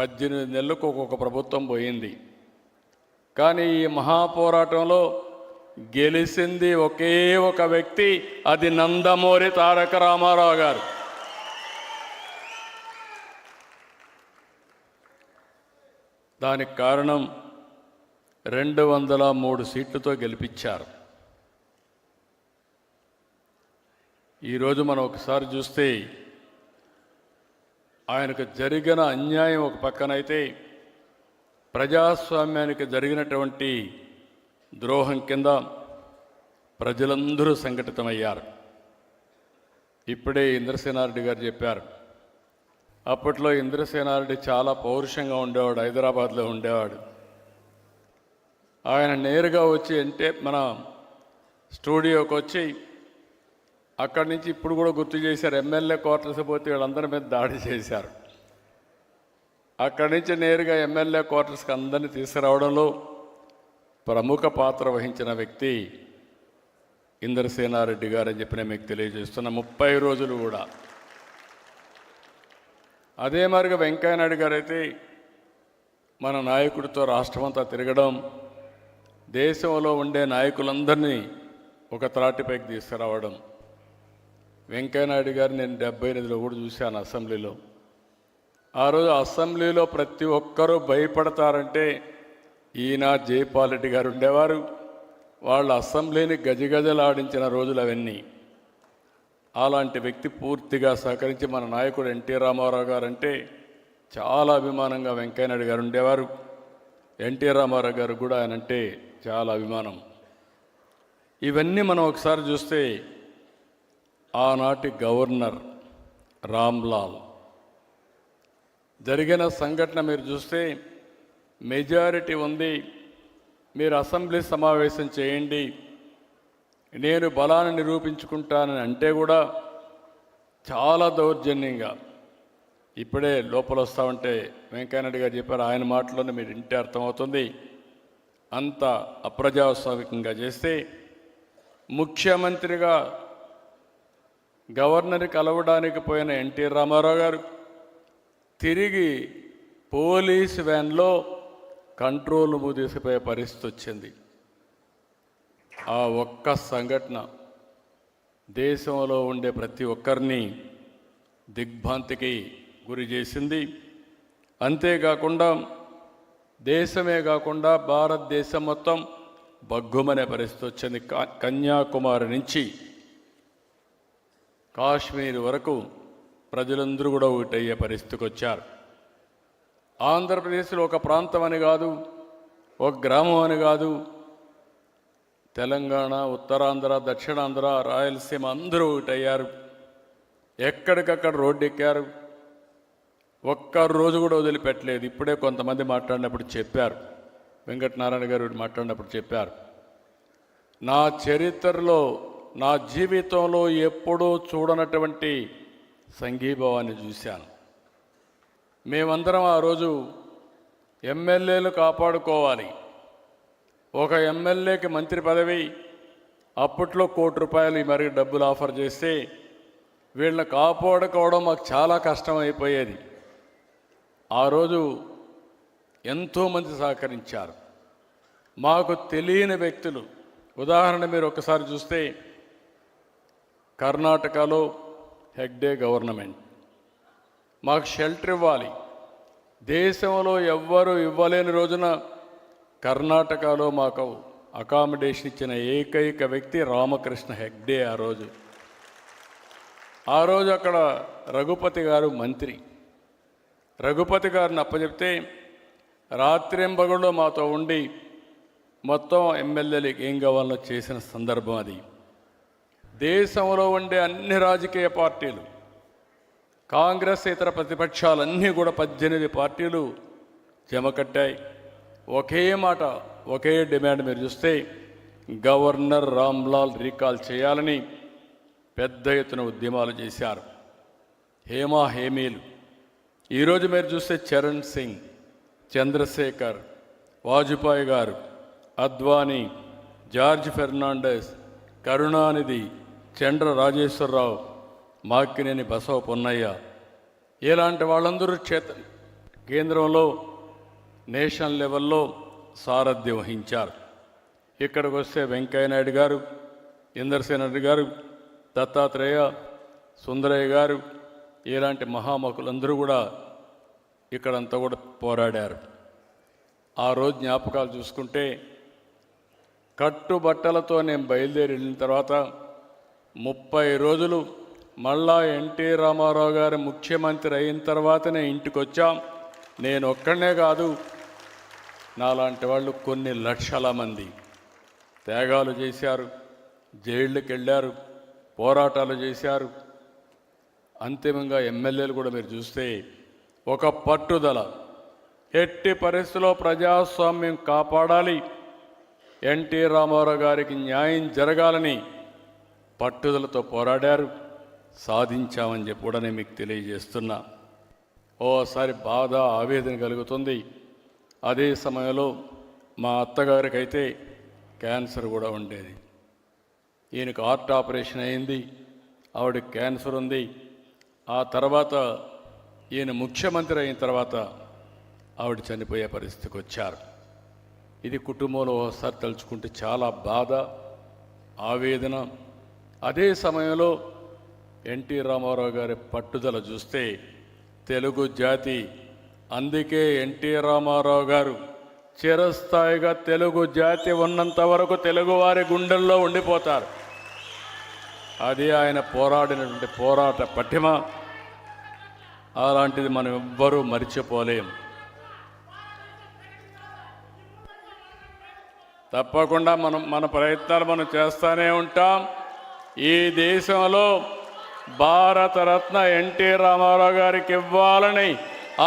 పద్దెనిమిది నెలలకు ఒక్కొక్క ప్రభుత్వం పోయింది. కానీ ఈ మహాపోరాటంలో గెలిచింది ఒకే ఒక వ్యక్తి అది నందమూరి తారక రామారావు గారు. దానికి కారణం రెండు వందల మూడు సీట్లతో గెలిపించారు. ఈరోజు మనం ఒకసారి చూస్తే ఆయనకు జరిగిన అన్యాయం ఒక పక్కనైతే ప్రజాస్వామ్యానికి జరిగినటువంటి ద్రోహం కింద ప్రజలందరూ సంఘటితమయ్యారు. ఇప్పుడే ఇంద్రసేనారెడ్డి గారు చెప్పారు. అప్పట్లో ఇంద్రసేనారెడ్డి చాలా పౌరుషంగా ఉండేవాడు హైదరాబాద్లో ఉండేవాడు. ఆయన నేరుగా వచ్చి అంటే మన స్టూడియోకి వచ్చి అక్కడి నుంచి ఇప్పుడు కూడా గుర్తు చేశారు ఎమ్మెల్యే క్వార్టర్స్ పోతే వీళ్ళందరి మీద దాడి చేశారు. అక్కడి నుంచి నేరుగా ఎమ్మెల్యే క్వార్టర్స్కి అందరినీ తీసుకురావడంలో ప్రముఖ పాత్ర వహించిన వ్యక్తి ఇంద్రసేనారెడ్డి గారు అని చెప్పి నేను మీకు తెలియజేస్తున్న. ముప్పై రోజులు కూడా. అదే మరిగా వెంకయ్యనాయుడు గారైతే మన నాయకుడితో రాష్ట్రమంతా తిరగడం దేశంలో ఉండే నాయకులందరినీ ఒక త్రాటిపైకి తీసుకురావడం వెంకయ్యనాయుడు గారు నేను డెబ్బై ఎనిమిదిలో కూడా చూశాను అసెంబ్లీలో. ఆ రోజు అసెంబ్లీలో ప్రతి ఒక్కరూ భయపడతారంటే ఈయన జైపాల్ రెడ్డి గారు ఉండేవారు. వాళ్ళు అసెంబ్లీని గజగజలాడించిన రోజులు అవన్నీ. అలాంటి వ్యక్తి పూర్తిగా సహకరించి మన నాయకుడు ఎన్టీ రామారావు గారు అంటే చాలా అభిమానంగా వెంకయ్యనాయుడు గారు ఉండేవారు. ఎన్టీ రామారావు గారు కూడా ఆయన అంటే చాలా అభిమానం. ఇవన్నీ మనం ఒకసారి చూస్తే ఆనాటి గవర్నర్ రామ్లాల్. జరిగిన సంఘటన మీరు చూస్తే మెజారిటీ ఉంది. మీరు అసెంబ్లీ సమావేశం చేయండి. నేను బలాన్ని నిరూపించుకుంటానని అంటే కూడా చాలా దౌర్జన్యంగా. ఇప్పుడే లోపల వస్తా ఉంటే వెంకయ్యనాయుడు గారు చెప్పారు ఆయన మాటలోనే మీరు ఇంటే అర్థమవుతుంది. అంత అప్రజాస్వామికంగా చేస్తే ముఖ్యమంత్రిగా గవర్నర్ కలవడానికి పోయిన ఎన్టీ రామారావు గారు తిరిగి పోలీస్ వ్యాన్లో కంట్రోల్ తీసుకుపోయే పరిస్థితి వచ్చింది. ఆ ఒక్క సంఘటన దేశంలో ఉండే ప్రతి ఒక్కరిని దిగ్భ్రాంతికి గురి చేసింది. అంతేకాకుండా దేశమే కాకుండా భారతదేశం మొత్తం బగ్గుమనే పరిస్థితి వచ్చింది. కన్యాకుమారి నుంచి కాశ్మీర్ వరకు ప్రజలందరూ కూడా ఒకటయ్యే పరిస్థితికి వచ్చారు. ఆంధ్రప్రదేశ్లో ఒక ప్రాంతం అని కాదు ఒక గ్రామం అని కాదు తెలంగాణ ఉత్తరాంధ్ర దక్షిణాంధ్ర రాయలసీమ అందరూ ఒకటయ్యారు ఎక్కడికక్కడ రోడ్డు ఎక్కారు ఒక్క రోజు కూడా వదిలిపెట్టలేదు. ఇప్పుడే కొంతమంది మాట్లాడినప్పుడు చెప్పారు. వెంకటనారాయణ గారు మాట్లాడినప్పుడు చెప్పారు. నా చరిత్రలో నా జీవితంలో ఎప్పుడూ చూడనటువంటి సంఘీభావాన్ని చూశాను. మేమందరం ఆ రోజు ఎమ్మెల్యేలు కాపాడుకోవాలి. ఒక ఎమ్మెల్యేకి మంత్రి పదవి అప్పట్లో కోటి రూపాయలు ఈ మరి డబ్బులు ఆఫర్ చేస్తే వీళ్ళని కాపాడుకోవడం మాకు చాలా కష్టం అయిపోయేది ఆ రోజు ఎంతోమంది సహకరించారు. మాకు తెలియని వ్యక్తులు. ఉదాహరణ మీరు ఒకసారి చూస్తే కర్ణాటకలో హెగ్డే గవర్నమెంట్. మాకు షెల్టర్ ఇవ్వాలి. దేశంలో ఎవ్వరూ ఇవ్వలేని రోజున కర్ణాటకలో మాకు అకామిడేషన్ ఇచ్చిన ఏకైక వ్యక్తి రామకృష్ణ హెగ్డే ఆ రోజు. ఆ రోజు అక్కడ రఘుపతి గారు మంత్రి. రఘుపతి గారిని అప్పచెప్తే రాత్రింబగుళ్ళు మాతో ఉండి మొత్తం ఎమ్మెల్యేలకు ఏం కావాలో చేసిన సందర్భం అది. దేశంలో ఉండే అన్ని రాజకీయ పార్టీలు కాంగ్రెస్ ఇతర ప్రతిపక్షాలన్నీ కూడా పద్దెనిమిది పార్టీలు జమకట్టాయి ఒకే మాట ఒకే డిమాండ్ మీరు చూస్తే గవర్నర్ రామ్లాల్ రీకాల్ చేయాలని పెద్ద ఎత్తున ఉద్యమాలు చేశారు. హేమా హేమీలు. ఈరోజు మీరు చూస్తే చరణ్ సింగ్ చంద్రశేఖర్ వాజ్పేయి గారు అద్వానీ జార్జ్ ఫెర్నాండెస్ కరుణానిధి చండ్ర రాజేశ్వరరావు మాక్కినేని బసవ పొన్నయ్య ఇలాంటి వాళ్ళందరూ చేత కేంద్రంలో నేషనల్ లెవెల్లో సారథ్యం వహించారు. ఇక్కడికి వస్తే వెంకయ్యనాయుడు గారు ఇందర్సేన రెడ్డి గారు దత్తాత్రేయ సుందరయ్య గారు ఇలాంటి మహామకులందరూ కూడా ఇక్కడంతా కూడా పోరాడారు. ఆ రోజు జ్ఞాపకాలు చూసుకుంటే కట్టుబట్టలతో నేను బయలుదేరి వెళ్ళిన తర్వాత ముప్పై రోజులు మళ్ళా ఎన్టీ రామారావు గారు ముఖ్యమంత్రి అయిన తర్వాతనే ఇంటికి వచ్చాం నేను ఒక్కడనే కాదు నాలాంటి వాళ్ళు కొన్ని లక్షల మంది త్యాగాలు చేశారు జైళ్ళకి వెళ్ళారు పోరాటాలు చేశారు. అంతిమంగా ఎమ్మెల్యేలు కూడా మీరు చూస్తే ఒక పట్టుదల. ఎట్టి పరిస్థితిలో ప్రజాస్వామ్యం కాపాడాలి. ఎన్టీ రామారావు గారికి న్యాయం జరగాలని పట్టుదలతో పోరాడారు. సాధించామని చెప్పి కూడా నేను మీకు తెలియజేస్తున్నా. ఓసారి బాధ ఆవేదన కలుగుతుంది. అదే సమయంలో మా అత్తగారికి అయితే క్యాన్సర్ కూడా ఉండేది. ఈయనకు హార్ట్ ఆపరేషన్ అయింది. ఆవిడకి క్యాన్సర్ ఉంది. ఆ తర్వాత ఈయన ముఖ్యమంత్రి అయిన తర్వాత ఆవిడ చనిపోయే పరిస్థితికి వచ్చారు. ఇది కుటుంబంలో ఒకసారి తలుచుకుంటే చాలా బాధ ఆవేదన అదే సమయంలో ఎన్టీ రామారావు గారి పట్టుదల చూస్తే తెలుగు జాతి అందుకే ఎన్టీ రామారావు గారు చిరస్థాయిగా తెలుగు జాతి ఉన్నంత వరకు తెలుగువారి గుండెల్లో ఉండిపోతారు. అది ఆయన పోరాడినటువంటి పోరాట పటిమ. అలాంటిది మనం ఎవ్వరూ మర్చిపోలేం. తప్పకుండా మనం మన ప్రయత్నాలు మనం చేస్తూనే ఉంటాం. ఈ దేశంలో భారతరత్న ఎన్టీ రామారావు గారికి ఇవ్వాలని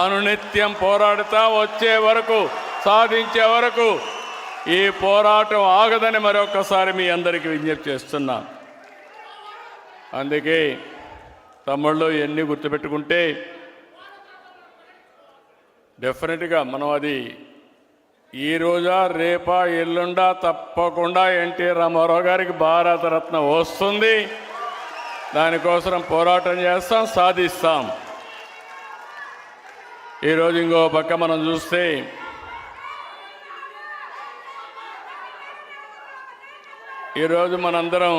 అనునిత్యం పోరాడుతా వచ్చే వరకు సాధించే వరకు ఈ పోరాటం ఆగదని మరొకసారి మీ అందరికీ విజ్ఞప్తి చేస్తున్నా. అందుకే తమ్ముళ్ళు ఎన్ని గుర్తుపెట్టుకుంటే డెఫినెట్గా మనం అది ఈ రోజా రేపా ఎల్లుండా తప్పకుండా ఎన్టీ రామారావు గారికి భారతరత్న వస్తుంది. దానికోసం పోరాటం చేస్తాం సాధిస్తాం. ఈరోజు ఇంకో పక్క మనం చూస్తే ఈరోజు మనందరం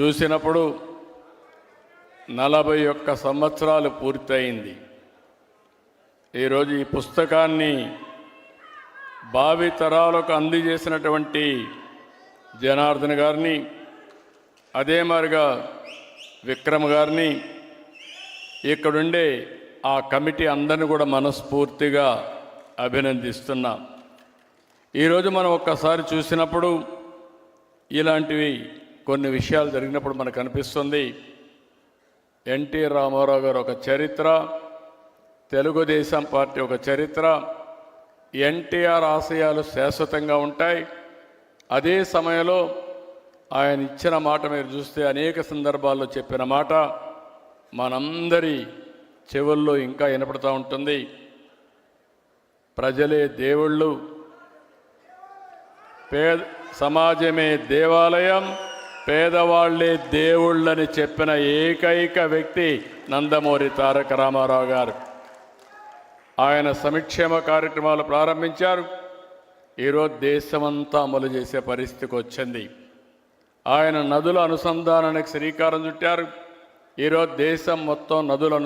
చూసినప్పుడు నలభై ఒక్క సంవత్సరాలు పూర్తయింది. ఈరోజు ఈ పుస్తకాన్ని భావి తరాలకు అందజేసినటువంటి జనార్దన్ గారిని అదే మారిగా విక్రమ్ గారిని ఇక్కడుండే ఆ కమిటీ అందరిని కూడా మనస్ఫూర్తిగా అభినందిస్తున్నాం. ఈరోజు మనం ఒక్కసారి చూసినప్పుడు ఇలాంటివి కొన్ని విషయాలు జరిగినప్పుడు మనకు అనిపిస్తుంది. ఎన్టీ రామారావు గారు ఒక చరిత్ర తెలుగుదేశం పార్టీ ఒక చరిత్ర. ఎన్టీఆర్ ఆశయాలు శాశ్వతంగా ఉంటాయి. అదే సమయంలో ఆయన ఇచ్చిన మాట మీరు చూస్తే అనేక సందర్భాల్లో చెప్పిన మాట మనందరి చెవుల్లో ఇంకా వినపడుతూ ఉంటుంది. ప్రజలే దేవుళ్ళు. పేద సమాజమే దేవాలయం. పేదవాళ్ళే దేవుళ్ళని చెప్పిన ఏకైక వ్యక్తి నందమూరి తారక రామారావు గారు. ఆయన సమిక్షేమ కార్యక్రమాలు ప్రారంభించారు. ఈరోజు దేశమంతా అమలు చేసే పరిస్థితికి వచ్చింది. ఆయన నదుల అనుసంధానానికి శ్రీకారం చుట్టారు. ఈరోజు దేశం మొత్తం నదులను